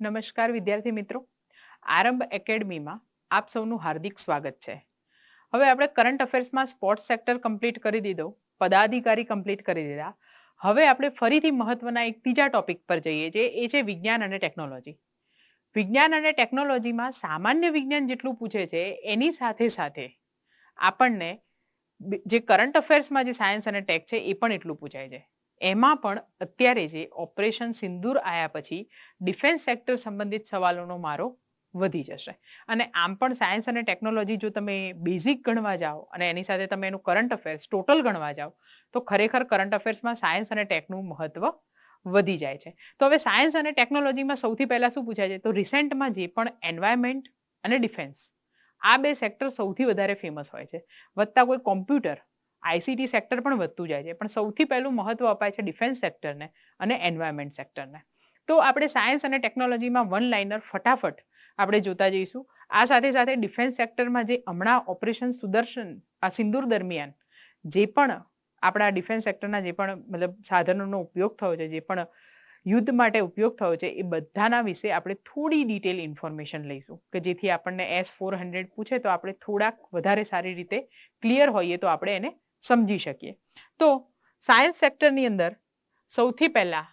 નમસ્કાર વિદ્યાર્થી મિત્રો. આરંભ એકેડમીમાં આપ સૌનું હાર્દિક સ્વાગત છે. હવે આપણે કરંટ અફેર્સમાં સ્પોર્ટ્સ સેક્ટર કમ્પ્લીટ કરી દીધો, પદાધિકારી કમ્પ્લીટ કરી દીધા. હવે આપણે ફરીથી મહત્વના એક ત્રીજા ટોપિક પર જઈએ છીએ એ છે વિજ્ઞાન અને ટેકનોલોજી વિજ્ઞાન અને ટેકનોલોજીમાં સામાન્ય વિજ્ઞાન જેટલું પૂછે છે, એની સાથે સાથે આપણને જે કરંટ અફેર્સમાં જે સાયન્સ અને ટેક છે એ પણ એટલું પૂછાય છે. એમાં પણ અત્યારે જે ઓપરેશન સિંદૂર આયા પછી ડિફેન્સ સેક્ટર સંબંધિત સવાલોનો મારો વધી જશે. અને આમ પણ સાયન્સ અને ટેકનોલોજી જો તમે બેઝિક ગણવા જાઓ અને એની સાથે તમે એનું કરંટ અફેર્સ ટોટલ ગણવા જાઓ, તો ખરેખર કરંટ અફેર્સમાં સાયન્સ અને ટેકનું મહત્વ વધી જાય છે. તો હવે સાયન્સ અને ટેકનોલોજીમાં સૌથી પહેલાં શું પૂછાય છે? તો રિસેન્ટમાં જે પણ એન્વાયરમેન્ટ અને ડિફેન્સ, આ બે સેક્ટર સૌથી વધારે ફેમસ હોય છે. વધતા કોઈ કોમ્પ્યુટર આઈસીટી સેક્ટર પણ વધતું જાય છે. પણ સૌથી પહેલું મહત્વ અપાય છે ડિફેન્સ સેક્ટરને અને એન્વાયરમેન્ટ સેક્ટરને. તો આપણે સાયન્સ અને ટેકનોલોજીમાં વન લાઇનર ફટાફટ આપણે જોતા જઈશું. આ સાથે સાથે ડિફેન્સ સેક્ટરમાં જે હમણાં ઓપરેશન સુદર્શન, આ સિંદૂર દરમિયાન જે પણ આપણા ડિફેન્સ સેક્ટરના જે પણ મતલબ સાધનોનો ઉપયોગ થયો છે, જે પણ યુદ્ધ માટે ઉપયોગ થયો છે, એ બધાના વિશે આપણે થોડી ડિટેલ ઇન્ફોર્મેશન લઈશું. કે જેથી આપણને એસ ફોર હંડ્રેડ પૂછે તો આપણે થોડાક વધારે સારી રીતે ક્લિયર હોઈએ તો આપણે એને સમજી શકીએ. તો સાયન્સ સેક્ટરની અંદર સૌથી પહેલા,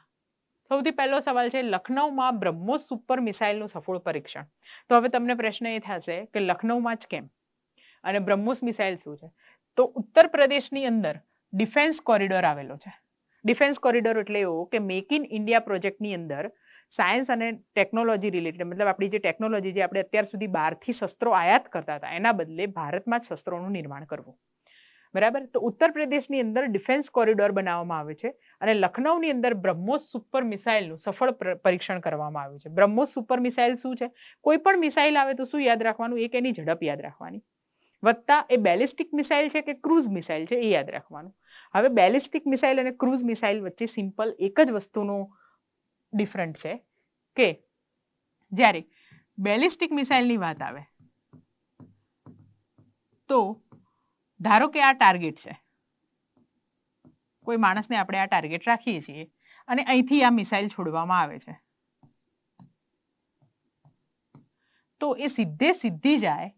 સૌથી પહેલો સવાલ છે લખનૌમાં બ્રહ્મોસ સુપર મિસાઇલનું સફળ પરીક્ષણ. તો હવે તમને પ્રશ્ન એ થશે કે લખનૌમાં જ કેમ? અને બ્રહ્મોસ મિસાઇલ શું છે? તો ઉત્તર પ્રદેશની અંદર ડિફેન્સ કોરિડોર આવેલો છે. ડિફેન્સ કોરિડોર એટલે એવો કે મેક ઇન ઇન્ડિયા પ્રોજેક્ટની અંદર સાયન્સ અને ટેકનોલોજી રિલેટેડ મતલબ આપણી જે ટેકનોલોજી જે આપણે અત્યાર સુધી બહારથી શસ્ત્રો આયાત કરતા હતા, એના બદલે ભારતમાં જ શસ્ત્રોનું નિર્માણ કરવું. બરાબર? તો ઉત્તર પ્રદેશની અંદર ડિફેન્સ કોરિડોર બનાવવામાં આવે છે અને લખનૌની અંદર બ્રહ્મોસ સુપર મિસાઇલનું સફળ પરીક્ષણ કરવામાં આવ્યું છે. બ્રહ્મોસ સુપર મિસાઇલ શું છે? કોઈ પણ મિસાઇલ આવે તો શું યાદ રાખવાનું? એક એની ઝડપ યાદ રાખવાની. વત્તા એ બેલિસ્ટિક મિસાઇલ છે કે ક્રૂઝ મિસાઇલ છે એ યાદ રાખવાનું. હવે બેલિસ્ટિક મિસાઇલ અને ક્રૂઝ મિસાઇલ વચ્ચે સિમ્પલ એક જ વસ્તુનો ડિફરન્ટ છે કે જ્યારે બેલિસ્ટિક મિસાઇલની વાત આવે તો ધારો કે આ ટાર્ગેટ છે. કોઈ માણસને આપણે આ ટાર્ગેટ રાખીએ છીએ અને અહીંથી આ મિસાઇલ છોડવામાં આવે છે. તો એ સીધે સીધી જાય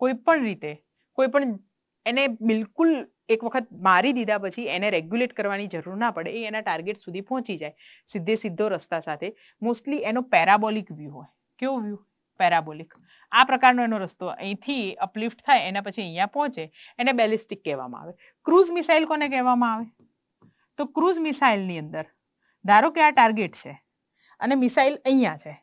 કોઈ પણ રીતે, કોઈ પણ એને બિલકુલ એક વખત મારી દીધા પછી એને રેગ્યુલેટ કરવાની જરૂર ના પડે, એ એના ટાર્ગેટ સુધી પહોંચી જાય સીધે સીધો રસ્તા સાથે. મોસ્ટલી એનો પેરાબોલિક વ્યૂ હોય. કેવો વ્યૂ પેરાબોલિક. આ પ્રકારનો એનો રસ્તો અહીંથી અપલિફ્ટ થાય, એના પછી અહીંયા પહોંચે, એને બેલિસ્ટિક કહેવામાં આવે. ક્રૂઝ મિસાઇલ કોને કહેવામાં આવે? તો ક્રૂઝ મિસાઇલની અંદર, ધારો કે આ ટાર્ગેટ છે, અને મિસાઇલ અહીંયા છે.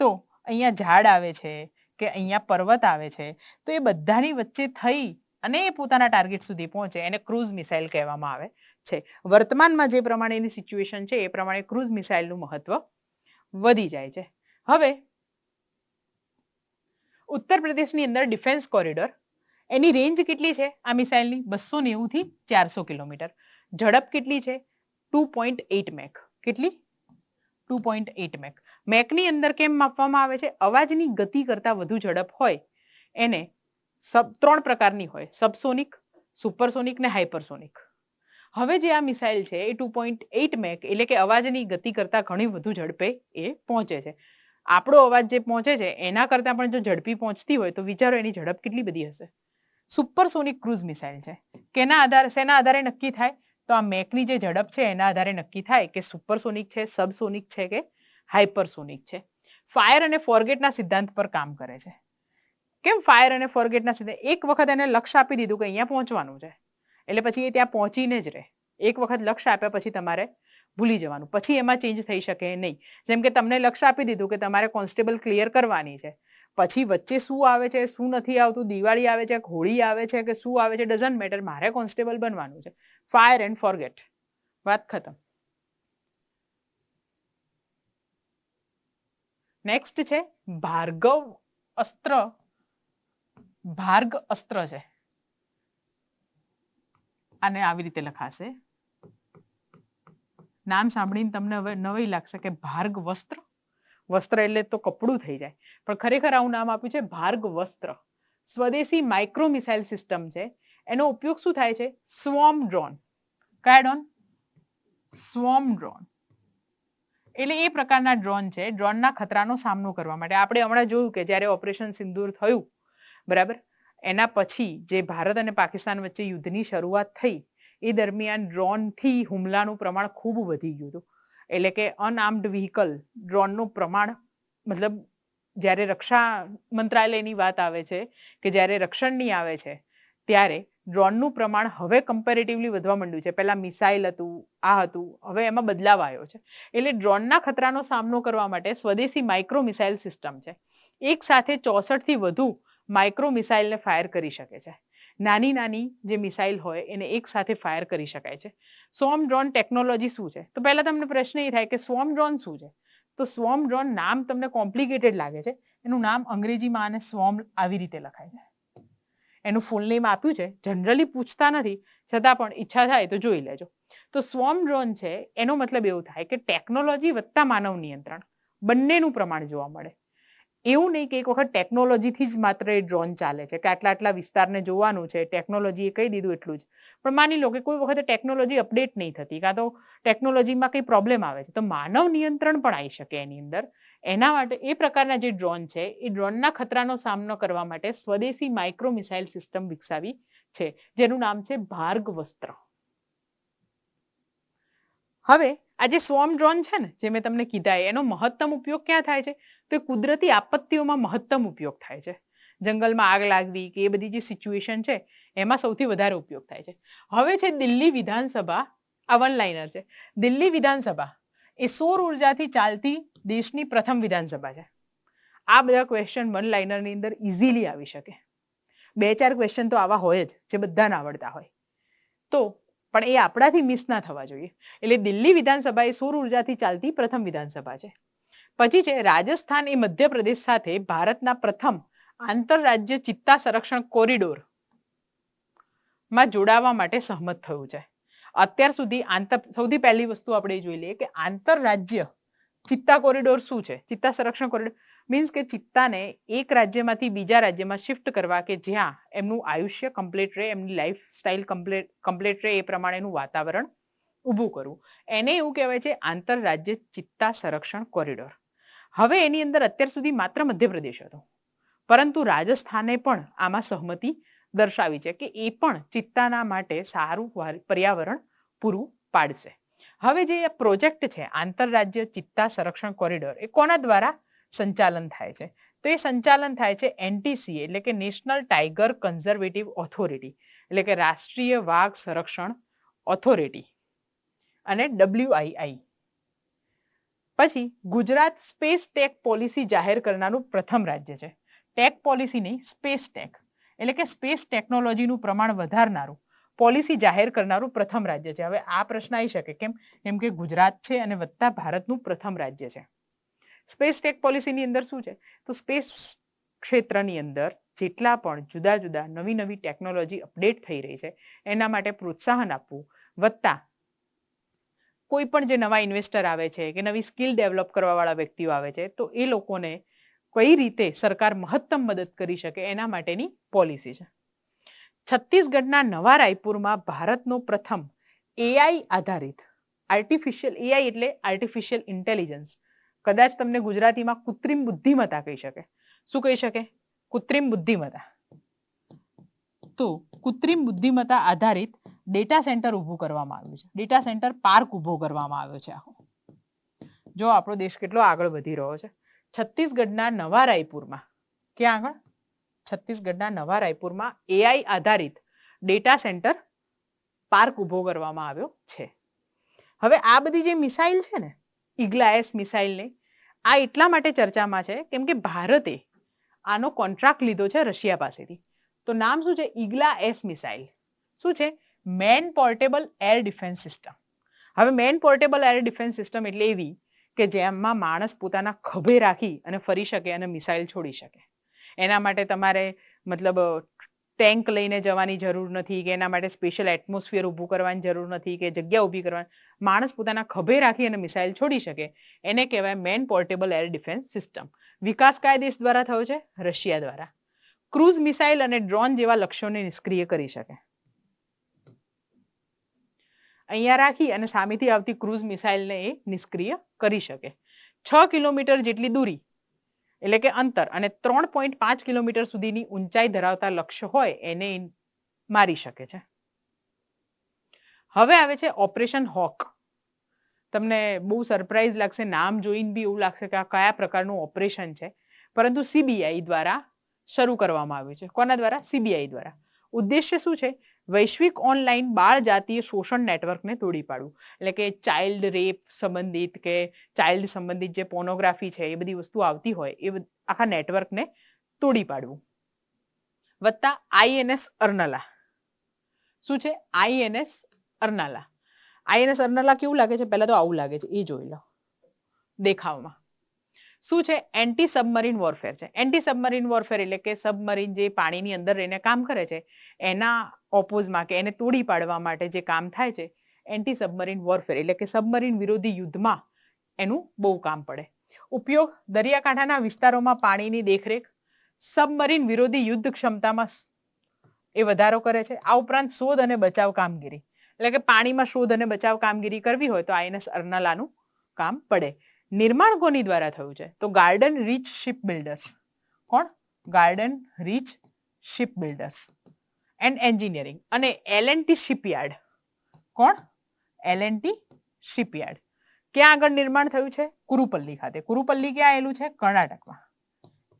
તો અહીંયા ઝાડ આવે છે, કે અહીંયા પર્વત આવે છે, તો એ બધાની વચ્ચે થઈ અને એ પોતાના ટાર્ગેટ સુધી પહોંચે, એને ક્રૂઝ મિસાઇલ કહેવામાં આવે છે. વર્તમાનમાં જે પ્રમાણેની સિચ્યુએશન છે, એ પ્રમાણે ક્રૂઝ મિસાઇલનું મહત્વ વધી જાય છે. હવે ઉત્તર પ્રદેશની અંદર ડિફેન્સ કોરિડોર, એની રેન્જ કેટલી છે આ મિસાઇલની? બસો નેવુંથી ચારસો કિલોમીટર. ઝડપ કેટલી છે? Two point eight Mach. કેટલી? Two point eight Mach. મેકની અંદર કેમ માપવામાં આવે છે? અવાજની ગતિ કરતાં વધુ ઝડપ હોય, એને સબ, ત્રણ પ્રકારની હોય. સબસોનિક, સુપરસોનિક ને હાઇપરસોનિક. હવે જે આ મિસાઇલ છે, એ ટુ પોઈન્ટ એઇટ મેક, એટલે કે અવાજની ગતિ કરતાં ઘણી વધુ ઝડપે એ પહોંચે છે. આપણો અવાજ જે પહોંચે છે, એના કરતાં પણ જો ઝડપી પહોંચતી હોય તો વિચારો એની ઝડપ કેટલી બધી હશે. સુપરસોનિક ક્રૂઝ મિસાઇલ છે. કેના આધારે, શેના આધારે નક્કી થાય? તો આ મેકની જે ઝડપ છે, એના આધારે નક્કી થાય કે સુપરસોનિક છે, સબસોનિક છે કે હાઇપરસોનિક છે. ફાયર અને ફોરગેટના સિદ્ધાંત પર કામ કરે છે. કેમ ફાયર અને ફોરગેટના સિદ્ધાંત? એક વખત એને લક્ષ્ય આપી દીધું કે અહીંયા પહોંચવાનું છે. એટલે પછી એ ત્યાં પહોંચીને જ રહે. એક વખત લક્ષ્ય આપ્યા પછી તમારે ભૂલી જવાનું. પછી એમાં ચેન્જ થઈ શકે નહીં. જેમ કે તમને લક્ષ્ય આપી દીધું કે તમારે કોન્સ્ટેબલ ક્લિયર કરવાની છે. પછી વચ્ચે શું આવે છે, શું નથી આવતું, દિવાળી આવે છે, હોળી આવે છે કે શું આવે છે ડઝન્ટ મેટર મારે કોન્સ્ટેબલ બનવાનું છે. ફાયર એન્ડ ફોરગેટ વાત ખતમ. નેક્સ્ટ છે, ભાર્ગવ અસ્ત્ર. ભાર્ગ અસ્ત્ર છે. આને આવી રીતે લખાશે. નામ સાંભળીને તમને હવે નવાઈ લાગશે કે ભાર્ગ વસ્ત્ર? વસ્ત્ર એટલે તો કપડું થઈ જાય. પણ ખરેખર આવું નામ આપ્યું છે ભાર્ગ વસ્ત્ર. સ્વદેશી માઇક્રો મિસાઇલ સિસ્ટમ છે. એનો ઉપયોગ શું થાય છે? સ્વોમ ડ્રોન કયા ડ્રોન સ્વોમ ડ્રોન એટલે એ પ્રકારના ડ્રોન છે. ડ્રોનના ખતરાનો સામનો કરવા માટે. આપણે હમણાં જોયું કે જ્યારે ઓપરેશન સિંદૂર થયું, બરાબર? એના પછી જે ભારત અને પાકિસ્તાન વચ્ચે યુદ્ધની શરૂઆત થઈ, એ દરમિયાન ડ્રોનથી હુમલાનું પ્રમાણ ખૂબ વધી ગયું હતું. એટલે કે અનઆર્મ્ડ વ્હીકલ ડ્રોનનું પ્રમાણ, મતલબ જ્યારે રક્ષા મંત્રાલયની વાત આવે છે કે જ્યારે રક્ષણની આવે છે, ત્યારે ડ્રોનનું પ્રમાણ હવે કમ્પેરેટિવલી વધવા માંડ્યું છે. પહેલાં મિસાઇલ હતું, આ હતું, હવે એમાં બદલાવ આવ્યો છે. એટલે ડ્રોનના ખતરાનો સામનો કરવા માટે સ્વદેશી માઇક્રો મિસાઇલ સિસ્ટમ છે. એક સાથે ચોસઠથી વધુ માઇક્રો મિસાઇલને ફાયર કરી શકે છે. નાની નાની જે મિસાઇલ હોય એને એક સાથે ફાયર કરી શકાય છે. સ્વોમ ડ્રોન ટેકનોલોજી શું છે? તો પહેલાં તમને પ્રશ્ન એ થાય કે સ્વોમ ડ્રોન શું છે? તો સ્વોમ ડ્રોન નામ તમને કોમ્પ્લિકેટેડ લાગે છે. એનું નામ અંગ્રેજીમાં આને સ્વોમ આવી રીતે લખાય છે. એનું ફૂલ નેમ આપ્યું છે. જનરલી પૂછતા નથી. છતાં પણ ઈચ્છા થાય તો જોઈ લેજો. તો સ્વોમ ડ્રોન છે, એનો મતલબ એવું થાય કે ટેકનોલોજી વત્તા માનવ નિયંત્રણ. બંનેનું પ્રમાણ જોવા મળે. એવું નહીં કે એક વખત ટેકનોલોજીથી જ માત્ર એ ડ્રોન ચાલે છે, કે આટલા આટલા વિસ્તારને જોવાનું છે ટેકનોલોજીએ કહી દીધું એટલું જ. પણ માની લો કે કોઈ વખતે ટેકનોલોજી અપડેટ નહીં થતી, કાં તો ટેકનોલોજીમાં કંઈ પ્રોબ્લેમ આવે છે, તો માનવ નિયંત્રણ પણ આવી શકે એની અંદર. એના માટે એ પ્રકારના જે ડ્રોન છે, એ ડ્રોનના ખતરાનો સામનો કરવા માટે સ્વદેશી માઇક્રો મિસાઇલ સિસ્ટમ વિકસાવી છે, જેનું નામ છે ભાર્ગ વસ્ત્ર. હવે આ જે સ્વોમ ડ્રોન છે ને, જે મેં તમને કીધા, એનો મહત્તમ ઉપયોગ ક્યાં થાય છે? તો કુદરતી આપત્તિઓમાં મહત્તમ ઉપયોગ થાય છે. જંગલમાં આગ લાગવી કે એ બધી જે સિચ્યુએશન છે, એમાં સૌથી વધારે ઉપયોગ થાય છે. હવે છે દિલ્હી વિધાનસભા, આ વન લાઇનર છે. દિલ્હી વિધાનસભા એ સૌર ઉર્જાથી ચાલતી દેશની પ્રથમ વિધાનસભા છે. આ બધા ક્વેશ્ચન વન લાઇનરની અંદર ઇઝીલી આવી શકે. બે ચાર ક્વેશ્ચન તો આવા હોય જ, જે બધાને આવડતા હોય. તો, પણ એ આપણાથી મિસ ના થવા જોઈએ. એટલે દિલ્હી વિધાનસભા એ સૌર ઉર્જાથી ચાલતી પ્રથમ વિધાનસભા છે. પછી છે, રાજસ્થાન એ મધ્યપ્રદેશ સાથે ભારતના પ્રથમ આંતરરાજ્ય ચિત્તા સંરક્ષણ કોરિડોરમાં જોડાવા માટે સહમત થયું છે. અત્યાર સુધી આંતર સૌથી પહેલી વસ્તુ આપણે જોઈ લઈએ કે આંતરરાજ્ય ચિત્તા કોરિડોર શું છે? ચિત્તા સંરક્ષણ કોરિડોર મીન્સ કે ચિત્તાને એક રાજ્યમાંથી બીજા રાજ્યમાં શિફ્ટ કરવા કે જ્યાં એમનું આયુષ્ય કમ્પ્લીટ રહે, એમની લાઈફ સ્ટાઇલ કમ્પ્લીટ કમ્પ્લીટ રહે એ પ્રમાણેનું વાતાવરણ ઊભું કરવું. એને એવું કહેવાય છે આંતરરાજ્ય ચિત્તા સંરક્ષણ કોરિડોર. હવે એની અંદર અત્યાર સુધી માત્ર મધ્યપ્રદેશ હતો. પરંતુ રાજસ્થાને પણ આમાં સહમતિ દર્શાવી છે કે એ પણ ચિત્તાના માટે સારું પર્યાવરણ પૂરું પાડશે. હવે જે પ્રોજેક્ટ છે, આંતરરાજ્ય ચિત્તા સંરક્ષણ કોરિડોર, એ કોના દ્વારા સંચાલન થાય છે? તો એ સંચાલન થાય છે એનટીસી, એટલે કે નેશનલ ટાઈગર કન્ઝર્વેટિવ ઓથોરિટી, એટલે કે રાષ્ટ્રીય વાઘ સંરક્ષણ ઓથોરિટી અને ડબ્લ્યુઆઈઆઈ પછી ગુજરાત સ્પેસ ટેક પોલિસી જાહેર કરનારું પ્રથમ રાજ્ય છે. ટેક પોલિસી નહીં, સ્પેસ ટેક. એટલે કે સ્પેસ ટેકનોલોજીનું પ્રમાણ વધારનારું, પોલિસી જાહેર કરનારું પ્રથમ રાજ્ય છે. હવે આ પ્રશ્ન આવી શકે કેમ? કેમ કે ગુજરાત છે અને વત્તા ભારતનું પ્રથમ રાજ્ય છે. સ્પેસ ટેક પોલિસીની અંદર શું છે? તો સ્પેસ ક્ષેત્રની અંદર જેટલા પણ જુદા જુદા નવી નવી ટેકનોલોજી અપડેટ થઈ રહી છે, એના માટે પ્રોત્સાહન આપવું વત્તા કોઈ પણ જે નવા ઇન્વેસ્ટર આવે છે, કે નવી સ્કિલ ડેવલપ કરવાવાળા વ્યક્તિઓ આવે છે, તો એ લોકોને કઈ રીતે સરકાર મહત્તમ મદદ કરી શકે એના માટેની પોલિસી છે. છત્તીસગઢના નવા રાયપુરમાં ભારતનો પ્રથમ એઆઈ આધારિત આર્ટિફિશિયલ એઆઈ એટલે આર્ટિફિશિયલ ઇન્ટેલિજન્સ કદાચ તમને ગુજરાતીમાં કૃત્રિમ બુદ્ધિમત્તા કહી શકે. શું કહી શકે? કૃત્રિમ બુદ્ધિમત્તા. તો કૃત્રિમ બુદ્ધિમત્તા આધારિત ડેટા સેન્ટર ઊભું કરવામાં આવ્યું છે. ડેટા સેન્ટર પાર્ક ઊભો કરવામાં આવ્યો છે આખો. જો આપણો દેશ કેટલો આગળ વધી રહ્યો છે. છત્તીસગઢના નવા રાયપુરમાં. ક્યાં આગળ? છત્તીસગઢના નવા રાયપુરમાં એઆઈ આધારિત ડેટા સેન્ટર પાર્ક ઊભો કરવામાં આવ્યો છે. હવે આ બધી જે મિસાઇલ છે ને ઇગ્લાએસ મિસાઇલને, આ એટલા માટે ચર્ચામાં છે, કેમ કે ભારતે આનો કોન્ટ્રાક્ટ લીધો છે રશિયા પાસેથી. તો નામ શું છે? Igla S missile. શું છે? Man portable air defence system. હવે man portable air defence system એટલે એવી કે જેમાં માણસ પોતાના ખભે રાખી અને ફરી શકે અને મિસાઇલ છોડી શકે. એના માટે તમારે મતલબ ટેન્ક લઈને જવાની જરૂર નથી કે એના માટે સ્પેશિયલ એટમોસ્ફિયર ઊભું કરવાની જરૂર નથી કે જગ્યા ઊભી કરવાની. માણસ પોતાના ખભે રાખી અને મિસાઇલ છોડી શકે. એને કહેવાય man portable air defence system. વિકાસ કાયદેશ દેશ દ્વારા થયો છે? રશિયા દ્વારા. ક્રૂઝ મિસાઇલ અને ડ્રોન જેવા લક્ષ્યોને નિષ્ક્રિય કરી શકે. અહીંયા રાખી અને સામેથી આવતી ક્રૂઝ મિસાઇલને એ નિષ્ક્રિય કરી શકે. છ કિલોમીટર જેટલી દૂરી, એટલે કે અંતર, અને ત્રણ પોઈન્ટ પાંચ કિલોમીટર સુધીની ઊંચાઈ ધરાવતા લક્ષ્ય હોય એને મારી શકે છે. હવે આવે છે ઓપરેશન હોક. તમને બહુ સરપ્રાઈઝ લાગશે, નામ જોઈને બી એવું લાગશે કે આ કયા પ્રકારનું ઓપરેશન છે. પરંતુ સીબીઆઈ દ્વારા શરૂ કરવામાં આવ્યું છે. કોના દ્વારા? સીબીઆઈ દ્વારા. ઉદ્દેશ્ય શું છે? વૈશ્વિક ઓનલાઈન બાળ જાતીય શોષણ નેટવર્કને તોડી પાડવું. એટલે કે ચાઇલ્ડ રેપ સંબંધિત કે ચાઇલ્ડ સંબંધિત જે પોર્નોગ્રાફી છે, એ બધી વસ્તુ આવતી હોય, એ આખા નેટવર્કને તોડી પાડવું. વત્તા આઈએનએસ અર્નલા. શું છે? આઈએનએસ અર્નાલા. આઈએનએસ અર્નાલા કેવું લાગે છે? પહેલાં તો આવું લાગે છે. એ જોઈ લો. દેખાવમાં. શું છે? એન્ટી સબમરીન વોરફેર છે. એન્ટી સબમરીન વોરફેર એટલે કે સબમરીન જે પાણીની અંદર રહીને કામ કરે છે, એના ઓપોઝમાં કે એને તોડી પાડવા માટે જે કામ થાય છે એન્ટી સબમરીન વોરફેર એટલે કે સબમરીન વિરોધી યુદ્ધમાં એનું બહુ કામ પડે. ઉપયોગ દરિયાકાંઠાના વિસ્તારોમાં પાણીની દેખરેખ સબમરીન વિરોધી યુદ્ધ ક્ષમતામાં એ વધારો કરે છે. આ ઉપરાંત શોધ અને બચાવ કામગીરી. એટલે કે પાણીમાં શોધ અને બચાવ કામગીરી કરવી હોય તો આઈએનએસ અર્નાલાનું કામ પડે. નિર્માણ કોની દ્વારા થયું છે? તો ગાર્ડન રીચ શિપ બિલ્ડર્સ કોણ? Garden reach ship builders and engineering અને એલ એન્ડ ટી શિપયાર્ડ કોણ? એલ એન્ડ ટી શિપયાર્ડ ક્યાં આગળ નિર્માણ થયું છે? કુરુપલ્લી ખાતે. કુરુપલ્લી ક્યાં આવેલું છે? કર્ણાટકમાં.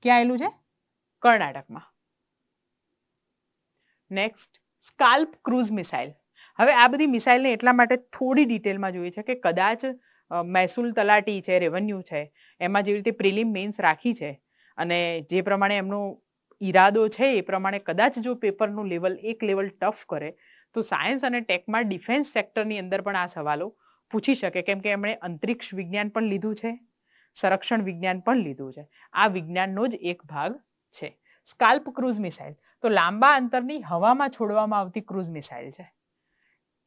ક્યાં આવેલું છે? કર્ણાટકમાં. નેક્સ્ટ સ્કાલ્પ ક્રૂઝ મિસાઇલ હવે આ બધી મિસાઇલને એટલા માટે થોડી ડિટેલમાં જોઈએ છે કે કદાચ મહેસૂલ તલાટી છે રેવન્યુ છે, એમાં જેવી રીતે પ્રિલિમ મેન્સ રાખી છે અને જે પ્રમાણે એમનો ઈરાદો છે, એ પ્રમાણે કદાચ જો પેપરનું લેવલ એક લેવલ ટફ કરે, તો સાયન્સ અને ટેકમાં ડિફેન્સ સેક્ટરની અંદર પણ આ સવાલો પૂછી શકે. કેમ કે એમણે અંતરિક્ષ વિજ્ઞાન પણ લીધું છે, સંરક્ષણ વિજ્ઞાન પણ લીધું છે. આ વિજ્ઞાનનો જ એક ભાગ છે. SCALP cruise missile. તો લાંબા અંતરની હવામાં છોડવામાં આવતી ક્રૂઝ મિસાઇલ છે.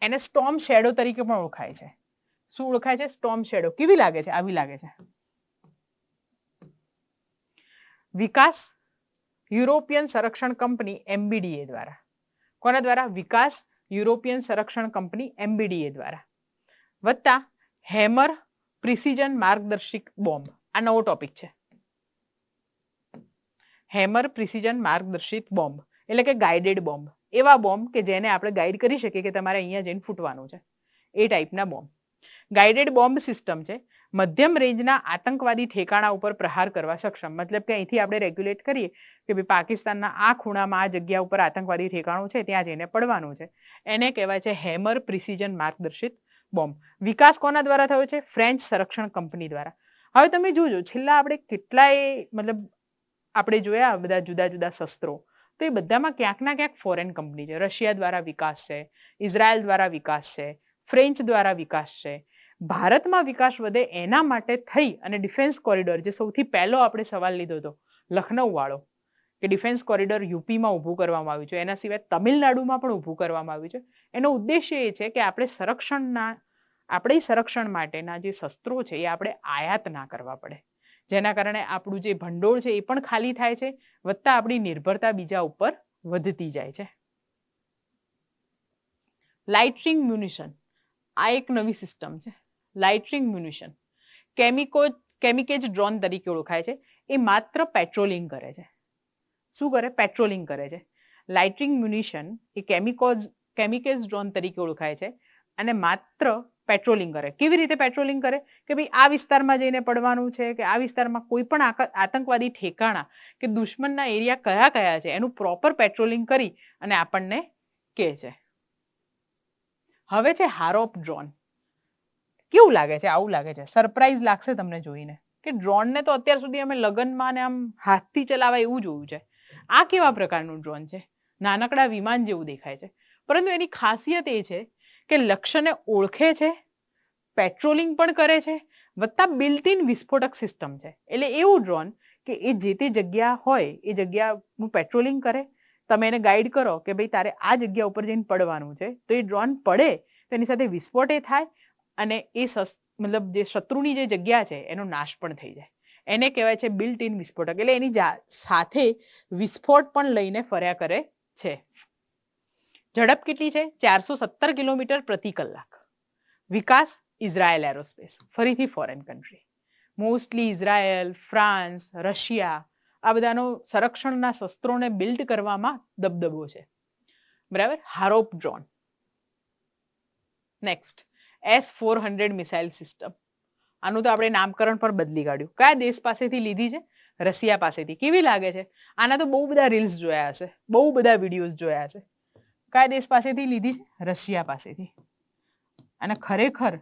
એને સ્ટોમ શેડો તરીકે પણ ઓળખાય છે. શું ઓળખાય છે? સ્ટોમ શેડો કેવી લાગે છે? આવી લાગે છે. વિકાસ યુરોપિયન સંરક્ષણ કંપની એમબીડીએ દ્વારા. કોના દ્વારા? વિકાસ યુરોપિયન સંરક્ષણ કંપની એમબીડીએ દ્વારા. વત્તા હેમર પ્રિસિઝન માર્ગદર્શિક બોમ્બ. આ નવો ટોપિક છે. હેમર પ્રિસિઝન માર્ગદર્શિત બોમ્બ. એટલે કે ગાઇડેડ બોમ્બ. એવા બોમ્બ કે જેને આપણે ગાઈડ કરી શકીએ કે તમારે અહીંયા જઈને ફૂટવાનું છે. એ ટાઈપના બોમ્બ. ગાઇડેડ બોમ્બ સિસ્ટમ છે, મધ્યમ રેન્જના આતંકવાદી ઠેકાણા ઉપર પ્રહાર કરવા સક્ષમ. મતલબ કે અહીંથી આપણે રેગ્યુલેટ કરીએ કે ભાઈ પાકિસ્તાનના આ ખૂણામાં, આ જગ્યા ઉપર આતંકવાદી ઠેકાણું છે, ત્યાં જઈને પડવાનું છે. એને કહેવાય છે હેમર પ્રિસિઝન માર્ગદર્શિત બોમ્બ. વિકાસ કોના દ્વારા થયો છે? ફ્રેન્ચ સંરક્ષણ કંપની દ્વારા. હવે તમે જોજો, છેલ્લા આપણે કેટલાય, મતલબ આપણે જોયા બધા જુદા જુદા શસ્ત્રો, તો એ બધામાં ક્યાંક ના ક્યાંક ફોરેન કંપની છે. રશિયા દ્વારા વિકાસ છે, ઇઝરાયલ દ્વારા વિકાસ છે ફ્રેન્ચ દ્વારા વિકાસ છે ભારતમાં વિકાસ વધે એના માટે થઈ અને ડિફેન્સ કોરિડોર, જે સૌથી પહેલો આપણે સવાલ લીધો હતો લખનઉ વાળો કે ડિફેન્સ કોરિડોર યુપીમાં ઊભું કરવામાં આવ્યું છે. એના સિવાય તમિલનાડુમાં પણ ઊભું કરવામાં આવ્યું છે. એનો ઉદ્દેશ્ય એ છે કે આપણે સંરક્ષણના, આપણે સંરક્ષણ માટેના જે શસ્ત્રો છે એ આપણે આયાત ના કરવા પડે. જેના કારણે આપણું જે ભંડોળ છે એ પણ ખાલી થાય છે, વત્તા આપણી નિર્ભરતા બીજા ઉપર વધતી જાય છે. લાઇટરિંગ મ્યુનિશન, આ એક નવી સિસ્ટમ છે. લાઇટરિંગ મ્યુનિશન. કેમિકો, કેમિકેજ ડ્રોન તરીકે ઓળખાય છે. એ માત્ર પેટ્રોલિંગ કરે છે. શું કરે? પેટ્રોલિંગ કરે છે. લાઇટરિંગ મ્યુનિશન એ કેમિકોઝ કેમિકેજ ડ્રોન તરીકે ઓળખાય છે અને માત્ર પેટ્રોલિંગ કરે. કેવી રીતે પેટ્રોલિંગ કરે? કે ભાઈ આ વિસ્તારમાં જઈને પડવાનું છે કે આ વિસ્તારમાં કોઈ પણ આતંકવાદી ઠેકાણા કે દુશ્મનના એરિયા કયા કયા છે એનું પ્રોપર પેટ્રોલિંગ કરી અને આપણને કહે છે. હવે છે હારોપ ડ્રોન. કેવું લાગે છે? આવું લાગે છે. સરપ્રાઈઝ લાગશે તમને જોઈને. કે ડ્રોનને તો અત્યાર સુધી અમે લગ્નમાં ને આમ હાથથી ચલાવાય એવું જોયું છે. આ કેવા પ્રકારનું ડ્રોન છે? નાનકડા વિમાન જેવું દેખાય છે. પરંતુ એની ખાસિયત એ છે કે લક્ષ્યને ઓળખે છે પેટ્રોલિંગ પણ કરે છે, વત્તા બિલ્ટ ઇન વિસ્ફોટક સિસ્ટમ છે. એટલે એવું ડ્રોન કે એ જે તે જગ્યા હોય, એ જગ્યાનું પેટ્રોલિંગ કરે, તમે એને ગાઈડ કરો કે ભાઈ તારે આ જગ્યા ઉપર જઈને પડવાનું છે. તો એ ડ્રોન પડે, તેની સાથે વિસ્ફોટ એ થાય અને એ મતલબ જે શત્રુની જે જગ્યા છે, એનો નાશ પણ થઈ જાય. એને કહેવાય છે બિલ્ટ ઇન વિસ્ફોટક. એટલે એની સાથે વિસ્ફોટ પણ લઈને ફર્યા કરે છે. ઝડપ કેટલી છે? ચારસો સત્તર કિલોમીટર પ્રતિ કલાક. વિકાસ ઇઝરાયલ એરોસ્પેસ. ફરીથી foreign country mostly Israel, France, Russia આ બધાનો સંરક્ષણના શસ્ત્રોને બિલ્ડ કરવામાં દબદબો છે. બરાબર? Harop drone next S four hundred missile system. આનું તો આપણે નામકરણ પણ બદલી કાઢ્યું. કયા દેશ પાસેથી લીધી છે? રશિયા પાસેથી. કેવી લાગે છે? આના તો બહુ બધા રીલ્સ જોયા હશે. બહુ બધા વિડીયોઝ જોયા હશે. કયા દેશ પાસેથી લીધી છે? રશિયા પાસેથી. અને ખરેખર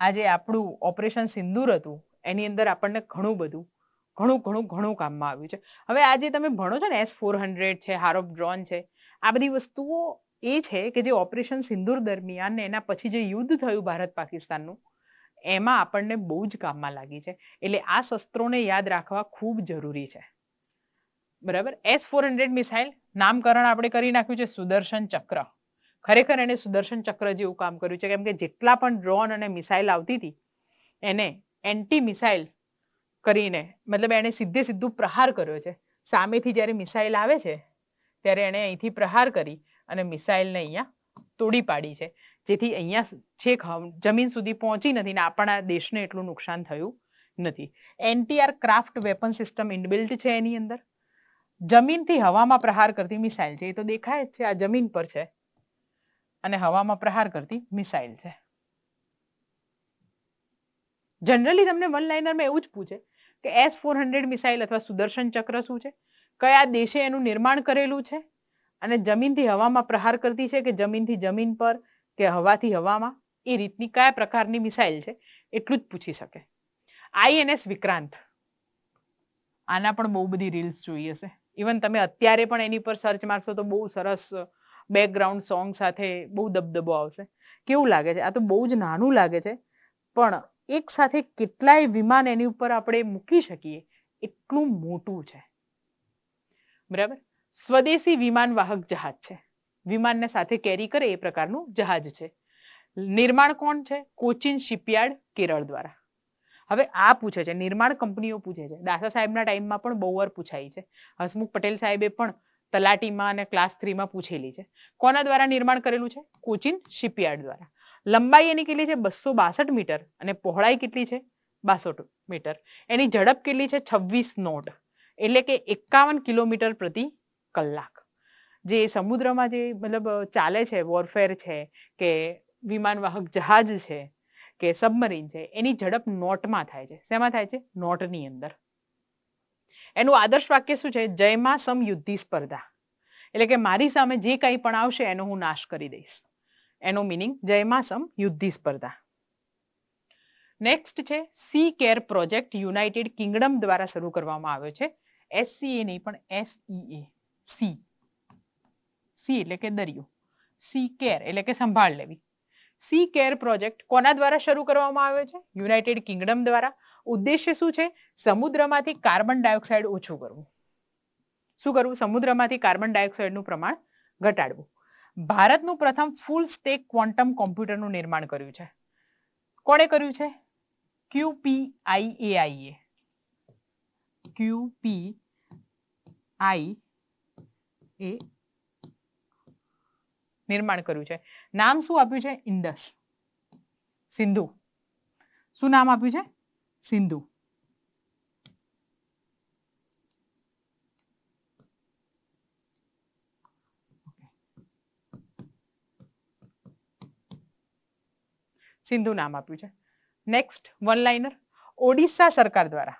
આજે આપણું ઓપરેશન સિંદૂર હતું, એની અંદર આપણને ઘણું બધું, ઘણું ઘણું ઘણું કામમાં આવ્યું છે. હવે આજે તમે ભણો છો ને, એસ ફોર હંડ્રેડ છે હારોપ ડ્રોન છે, આ બધી વસ્તુઓ એ છે કે જે ઓપરેશન સિંદૂર દરમિયાન ને એના પછી જે યુદ્ધ થયું ભારત પાકિસ્તાનનું, એમાં આપણને બહુ જ કામમાં લાગી છે. એટલે આ શસ્ત્રોને યાદ રાખવા ખૂબ જરૂરી છે. બરાબર? એસ ફોર હંડ્રેડ મિસાઇલ, નામકરણ આપણે કરી નાખ્યું છે સુદર્શન ચક્ર. ખરેખર એને સુદર્શન ચક્ર જેવું કામ કર્યું છે. કેમ કે જેટલા પણ ડ્રોન અને મિસાઇલ આવતી હતી, એને એન્ટી મિસાઇલ કરીને, મતલબ એણે સીધે સીધું પ્રહાર કર્યો છે. સામેથી જ્યારે મિસાઇલ આવે છે, ત્યારે એણે અહીંથી પ્રહાર કરી અને મિસાઇલને અહીંયા તોડી પાડી છે. જેથી અહીંયા છેક જમીન સુધી પહોંચી નથી ને આપણા દેશને એટલું નુકસાન થયું નથી. Anti air craft weapon system inbuilt છે એની અંદર. જમીનથી હવામાં પ્રહાર કરતી મિસાઇલ છે. એ તો દેખાય જ છે, આ જમીન પર છે. અને હવામાં પ્રહાર કરતી મિસાઇલ છે. જનરલી તમને વન લાઇનરમાં એવું જ પૂછે કે એસ ફોર હંડ્રેડ મિસાઇલ અથવા સુદર્શન ચક્ર શું છે? કયા દેશે એનું નિર્માણ કરેલું છે? અને જમીનથી હવામાં પ્રહાર કરતી છે કે જમીનથી જમીન પર કે હવાથી હવામાં? એ રીતની કયા પ્રકારની મિસાઇલ છે? એટલું જ પૂછી શકે. આઈએનએસ વિક્રાંત. આના પણ બહુ બધી રીલ્સ જોઈ હશે. ઇવન તમે અત્યારે પણ એની પર સર્ચ મારશો તો બહુ સરસ બેકગ્રાઉન્ડ સોંગ સાથે બહુ દબદબો આવશે. કેવું લાગે છે? આ તો બહુ જ નાનું લાગે છે. પણ એક સાથે કેટલાય વિમાન એની ઉપર આપણે મૂકી શકીએ. એટલું મોટું છે. બરાબર? સ્વદેશી વિમાન વાહક જહાજ છે. વિમાનને સાથે કેરી કરે એ પ્રકારનું જહાજ છે. નિર્માણ કોણ છે? કોચિન શિપયાર્ડ કેરળ દ્વારા. હવે આ પૂછે છે, નિર્માણ કંપનીઓ પૂછે છે. દાસા સાહેબના ટાઈમમાં પણ બહુ વાર પૂછાઈ છે. હસમુખ પટેલ સાહેબે પણ તલાટીમાં અને ક્લાસ થ્રીમાં પૂછેલી છે. કોના દ્વારા નિર્માણ કરેલું છે? કોચિન શિપયાર્ડ દ્વારા. લંબાઈ એની કેટલી છે? બસો બાસઠ મીટર. અને પહોળાઈ કેટલી છે? બાસઠ મીટર. એની ઝડપ કેટલી છે? છવ્વીસ નોટ. એટલે કે એકાવન કિલોમીટર પ્રતિ કલાક. જે સમુદ્રમાં જે મતલબ ચાલે છે વોરફેર છે, કે વિમાનવાહક જહાજ છે, કે સબમરીન છે, એની ઝડપ નોટમાં થાય છે. શેમાં થાય છે? નોટની અંદર. એનું આદર્શ વાક્ય શું છે? જયમાં સમ યુદ્ધી સ્પર્ધા. એટલે કે મારી સામે જે કંઈ પણ આવશે, એનો હું નાશ કરી દઈશ. એનો મિનિંગ જયમાં સમ યુદ્ધી સ્પર્ધા. નેક્સ્ટ છે sea care project United Kingdom દ્વારા શરૂ કરવામાં આવ્યો છે. એસસીએ નહીં પણ એસઈએ સી. સી એટલે કે દરિયો. સી કેર એટલે કે સંભાળ લેવી. સી કેર પ્રોજેક્ટ કોના દ્વારા શરૂ કરવામાં આવ્યો છે? યુનાઇટેડ કિંગડમ દ્વારા. ઉદ્દેશ્ય શું છે? સમુદ્રમાંથી કાર્બન ડાયોક્સાઇડ ઓછું કરવું. શું કરવું? સમુદ્રમાંથી કાર્બન ડાયોક્સાઇડનું પ્રમાણ ઘટાડવું. ભારતનું પ્રથમ ફૂલ સ્ટેક ક્વોન્ટમ કોમ્પ્યુટરનું નિર્માણ કર્યું છે. કોણે કર્યું છે? ક્યુપીઆઈએઆઈએ ક્યુપી આઈ એ નિર્માણ કર્યું છે. નામ શું આપ્યું છે? ઇન્ડસ. સિંધુ. શું નામ આપ્યું છે? સિંધુ. સિંધુ નામ આપ્યું છે. નેક્સ્ટ વન લાઇનર ઓડિશા સરકાર દ્વારા.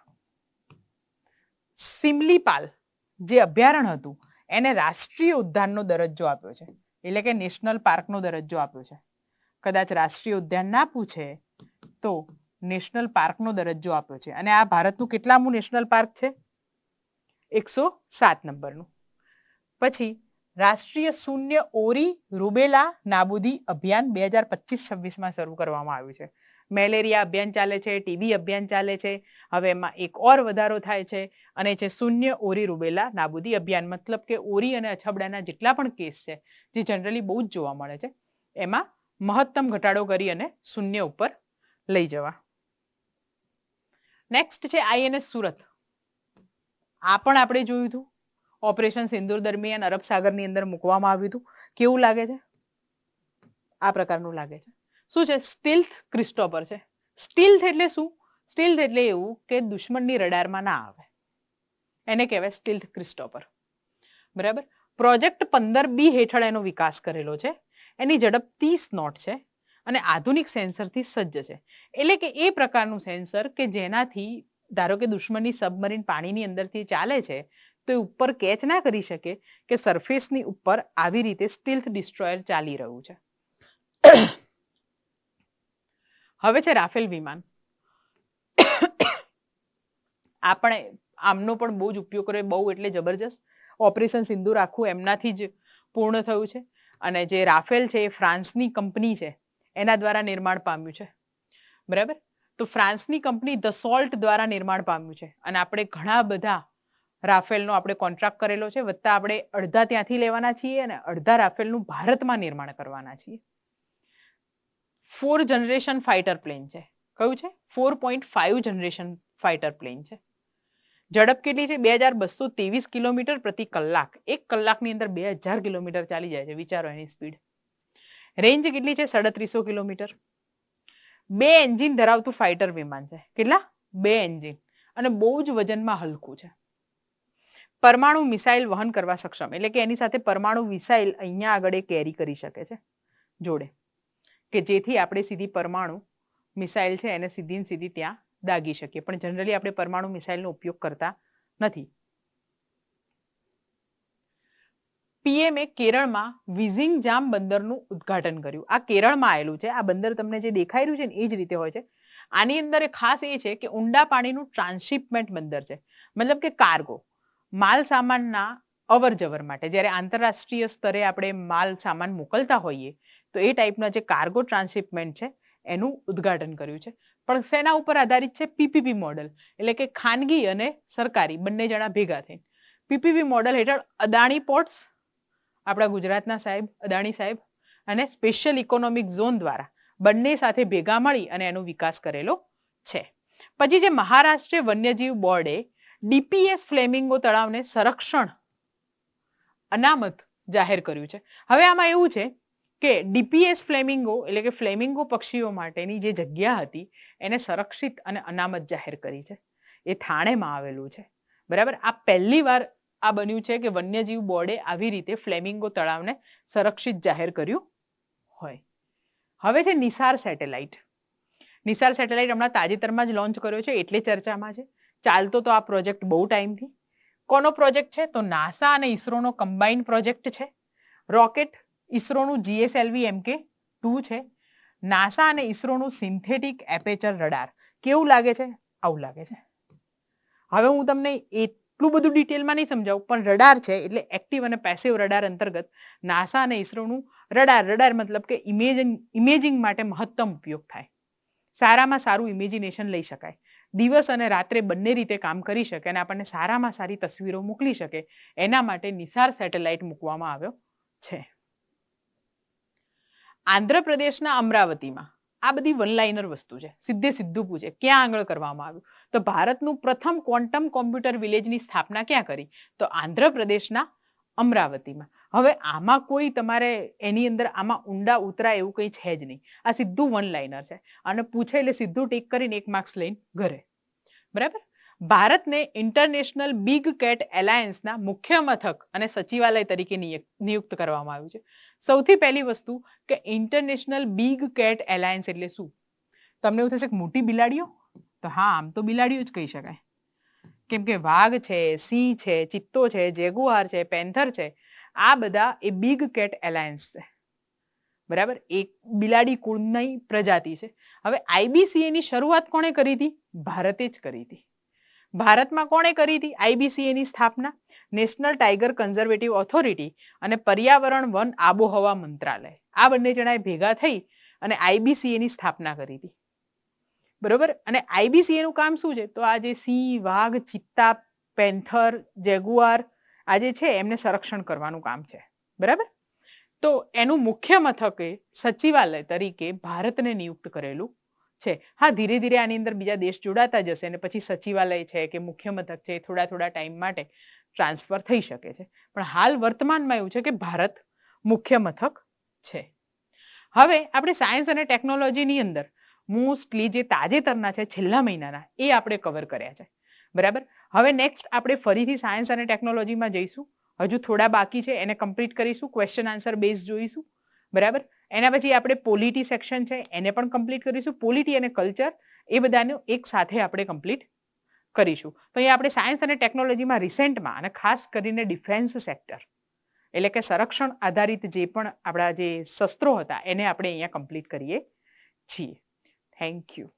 સિમલીપાલ જે અભયારણ્ય હતું એને રાષ્ટ્રીય ઉદ્યાનનો દરજ્જો આપ્યો છે. એટલે કે નેશનલ પાર્કનો દરજ્જો આપ્યો છે. કદાચ રાષ્ટ્રીય ઉદ્યાન ના પૂછે તો નેશનલ પાર્કનો દરજ્જો આપ્યો છે. અને આ ભારતનું કેટલામું નેશનલ પાર્ક છે? એકસો સાત નંબરનું. પછી રાષ્ટ્રીય શૂન્ય ઓરી રૂબેલા નાબૂદી અભિયાન બે હજાર પચીસ છવ્વીસમાં શરૂ કરવામાં આવ્યું છે. મેલેરિયા અભિયાન ચાલે છે, ટીબી અભિયાન ચાલે છે. હવે એમાં એક ઓર વધારો થાય છે અને છે શૂન્ય ઓરી રૂબેલા નાબૂદી અભિયાન, મતલબ કે ઓરી અને અછબડાના જેટલા પણ કેસ છે, જે જનરલી બહુ જ જોવા મળે છે, એમાં મહત્તમ ઘટાડો કરી અને શૂન્ય ઉપર લઈ જવા. નેક્સ્ટ છે આઈએનએસ સુરત. આ પણ આપણે જોયું હતું. ઓપરેશન સિંદૂર દરમિયાન અરબ સાગરની અંદર મૂકવામાં આવ્યું હતું. કેવું લાગે છે? આ પ્રકારનું લાગે છે. શું છે? સ્ટીલ્થ ક્રિસ્ટોપર છે. સ્ટીલ્થ એટલે શું? સ્ટીલ્થ એટલે એવું કે દુશ્મનની રડારમાં ના આવે. એને કહેવાય સ્ટીલ્થ ક્રિસ્ટોપર બરાબર? પ્રોજેક્ટ પંદર બી હેઠળ એનો વિકાસ કરેલો છે. એની ઝડપ ત્રીસ નોટ છે અને આધુનિક સેન્સરથી સજ્જ છે. એટલે કે એ પ્રકારનું સેન્સર કે જેનાથી ધારો કે દુશ્મનની સબમરીન પાણીની અંદરથી ચાલે છે, તો એ ઉપર કેચ ના કરી શકે કે સરફેસની ઉપર આવી રીતે સ્ટીલ્થ ડિસ્ટ્રોયર ચાલી રહ્યું છે. હવે છે રાફેલ વિમાન. આપણે આમનો પણ બહુ જ ઉપયોગ કર્યો, બહુ એટલે જબરજસ્ત. ઓપરેશન સિંધુ રાખવું એમનાથી જ પૂર્ણ થયું છે. અને જે રાફેલ છે એ ફ્રાન્સની કંપની છે. એના દ્વારા નિર્માણ પામ્યું છે. બરાબર? તો ફ્રાન્સની કંપની ધ સોલ્ટ દ્વારા નિર્માણ પામ્યું છે. અને આપણે ઘણા બધા રાફેલનો આપણે કોન્ટ્રાક્ટ કરેલો છે. વત્તા આપણે અડધા ત્યાંથી લેવાના છીએ અને અડધા રાફેલનું ભારતમાં નિર્માણ કરવાના છીએ. ફોર જનરેશન ફાઇટર પ્લેન છે. કયું છે? Four point five generation fighter plane છે. ઝડપ કેટલી છે? બે હજાર બસો ત્રેવીસ કિલોમીટર પ્રતિ કલાક. એક કલાકની અંદર બે હજાર કિલોમીટર ચાલી જાય છે. વિચારો એની સ્પીડ. રેન્જ કેટલી છે? સાડત્રીસો કિલોમીટર. બે એન્જિન ધરાવતું ફાઇટર વિમાન છે. કેટલા? બે એન્જિન. અને બહુ જ વજનમાં હલકું છે. પરમાણુ મિસાઇલ વહન કરવા સક્ષમ. એટલે કે એની સાથે પરમાણુ મિસાઇલ અહીંયા આગળ એ કેરી કરી શકે છે. જોડે. કે જેથી આપણે સીધી પરમાણુ મિસાઇલ છે એને સીધી સીધી ત્યાં દાગી શકીએ. પણ જનરલી આપણે પરમાણુ મિસાઇલનો ઉપયોગ કરતા નથી. પીએમએ કેરળમાં વિઝિંગ જામ બંદરનું ઉદ્ઘાટન કર્યું. આ કેરળમાં આવેલું છે. આ બંદર તમને જે દેખાઈ રહ્યું છે ને એ જ રીતે હોય છે. આની અંદર ખાસ એ છે કે ઊંડા પાણીનું ટ્રાન્સશિપમેન્ટ બંદર છે. મતલબ કે કાર્ગો માલ સામાનના અવર જવર માટે. જ્યારે આંતરરાષ્ટ્રીય સ્તરે આપણે માલ સામાન મોકલતા હોઈએ તો એ ટાઈપના જે કાર્ગો ટ્રાન્સશિપમેન્ટ છે, એનું ઉદ્ઘાટન કર્યું છે. પણ શેના ઉપર આધારિત છે પીપીપી મોડલ, એટલે કે ખાનગી અને સરકારી, બંને જણા ભેગા થઈને. પીપીપી મોડલ હેઠળ અદાણી પોર્ટ્સ, આપણા ગુજરાતના સાહેબ, અદાણી સાહેબ, અને સ્પેશિયલ ઇકોનોમિક ઝોન દ્વારા બંને સાથે ભેગા મળી અને એનો વિકાસ કરેલો છે. પછી જે મહારાષ્ટ્રીય વન્યજીવ બોર્ડે ડીપીએસ ફ્લેમિંગો તળાવને સંરક્ષણ અનામત જાહેર કર્યું છે. હવે આમાં એવું છે કે ડીપીએસ ફ્લેમિંગો એટલે કે ફ્લેમિંગો પક્ષીઓ માટેની જે જગ્યા હતી, એને સંરક્ષિત અને અનામત જાહેર કરી છે. એ થાણેમાં આવેલું છે. બરાબર? આ પહેલી વાર આ બન્યું છે કે વન્યજીવ બોર્ડે આવી રીતે ફ્લેમિંગો તળાવને સંરક્ષિત જાહેર કર્યું હોય. હવે છે નિસાર સેટેલાઇટ. નિસાર સેટેલાઇટ હમણાં તાજેતરમાં જ લોન્ચ કર્યો છે, એટલે ચર્ચામાં છે. ચાલતો તો આ પ્રોજેક્ટ બહુ ટાઈમથી કોનો પ્રોજેક્ટ છે? તો નાસા અને ઇસરોનો કમ્બાઇન પ્રોજેક્ટ છે. રોકેટ ઇસરોનું જીએસએલવી એમ કે ટુ છે. નાસા અને ઇસરોનું સિન્થેટિક એપેચર રડાર કેવું લાગે છે? આવું લાગે છે. હવે હું તમને એટલું બધું ડિટેલમાં નહીં સમજાવું, પણ રડાર છે, એટલે એક્ટિવ અને પેસિવ રડાર અંતર્ગત નાસા અને ઇસરોનું રડાર રડાર મતલબ કે ઇમેજિંગ ઇમેજિંગ માટે મહત્તમ ઉપયોગ થાય. સારામાં સારું ઇમેજિનેશન લઈ શકાય. દિવસ અને રાત્રે બંને રીતે કામ કરી શકે અને આપણને સારામાં સારી તસવીરો મોકલી શકે. એના માટે નિસાર સેટેલાઇટ મૂકવામાં આવ્યો છે. આંધ્રપ્રદેશના અમરાવતીમાં. આ બધી વનલાઇનર વસ્તુ છે. સીધે સીધું પૂછે, ક્યાં આગળ કરવામાં આવ્યું? તો ભારતનું પ્રથમ ક્વોન્ટમ કોમ્પ્યુટર વિલેજની સ્થાપના ક્યાં કરી? તો આંધ્રપ્રદેશના અમરાવતીમાં. હવે આમાં કોઈ તમારે એની અંદર આમાં ઊંડા ઉતરાય એવું કંઈ છે જ નહીં. આ સીધું વન લાઇનર છે. અને પૂછે એટલે સીધું ટીક કરીને એક માર્ક્સ લઈને ઘરે. બરાબર? ભારતને ઇન્ટરનેશનલ બિગ કેટ એલાયન્સના મુખ્ય મથક અને સચિવાલય તરીકે નિયુક્ત કરવામાં આવ્યું છે. સૌથી પહેલી વસ્તુ કે ઇન્ટરનેશનલ બિગ કેટ એલાયન્સ એટલે શું? તમને એવું થશે કે મોટી બિલાડીઓ? તો હા, આમ તો બિલાડીઓ જ કહી શકાય. કેમ કે વાઘ છે, સિંહ છે, ચિત્તો છે, જેગુઆર છે, પેન્થર છે, આ બધા એ બિગ કેટ એલાયન્સ છે. બરાબર? એક બિલાડી કુળની પ્રજાતિ છે. હવે આઈબીસીએ ની શરૂઆત કોણે કરી હતી? ભારતે જ કરી હતી. ભારતમાં કોણે કરી હતી આઈબીસીએ ની સ્થાપના? નેશનલ ટાઈગર કન્ઝર્વેટિવ ઓથોરિટી અને પર્યાવરણ વન આબોહવા મંત્રાલય. આ બંને જણાએ ભેગા થઈ અને આઈબીસીએની સ્થાપના કરી હતી. બરોબર? અને આઈબીસીએનું કામ શું છે? તો આ જે સિંહ, વાઘ, ચિત્તા, પેન્થર, જેગુઆર, આ જે છે એમને સંરક્ષણ કરવાનું કામ છે. બરાબર? તો એનું મુખ્ય મથકે સચિવાલય તરીકે ભારતને નિયુક્ત કરેલું છે. હા, ધીરે ધીરે આની અંદર બીજા દેશ જોડાતા જશે અને પછી સચિવાલય છે કે મુખ્ય મથક છે થોડા થોડા ટાઈમ માટે ટ્રાન્સફર થઈ શકે છે. પણ હાલ વર્તમાનમાં એવું છે કે ભારત મુખ્ય મથક છે. હવે આપણે સાયન્સ અને ટેકનોલોજીની અંદર મોસ્ટલી જે તાજેતરના છે છેલ્લા મહિનાના, એ આપણે કવર કર્યા છે. બરાબર? હવે નેક્સ્ટ આપણે ફરીથી સાયન્સ અને ટેકનોલોજીમાં જઈશું. હજુ થોડા બાકી છે, એને કમ્પ્લીટ કરીશું ક્વેશ્ચન આન્સર બેઝ જોઈશું. બરાબર? એના પછી આપણે પોલિટી સેક્શન છે, એને પણ કમ્પ્લીટ કરીશું. પોલિટી અને કલ્ચર એ બધાનું એક સાથે આપણે કમ્પ્લીટ કરીશું. તો અહીંયા આપણે સાયન્સ અને ટેકનોલોજીમાં રિસેન્ટમાં અને ખાસ કરીને ડિફેન્સ સેક્ટર એટલે કે સંરક્ષણ આધારિત જે પણ આપણા જે શસ્ત્રો હતા, એને આપણે અહીંયા કમ્પ્લીટ કરીએ છીએ. Thank you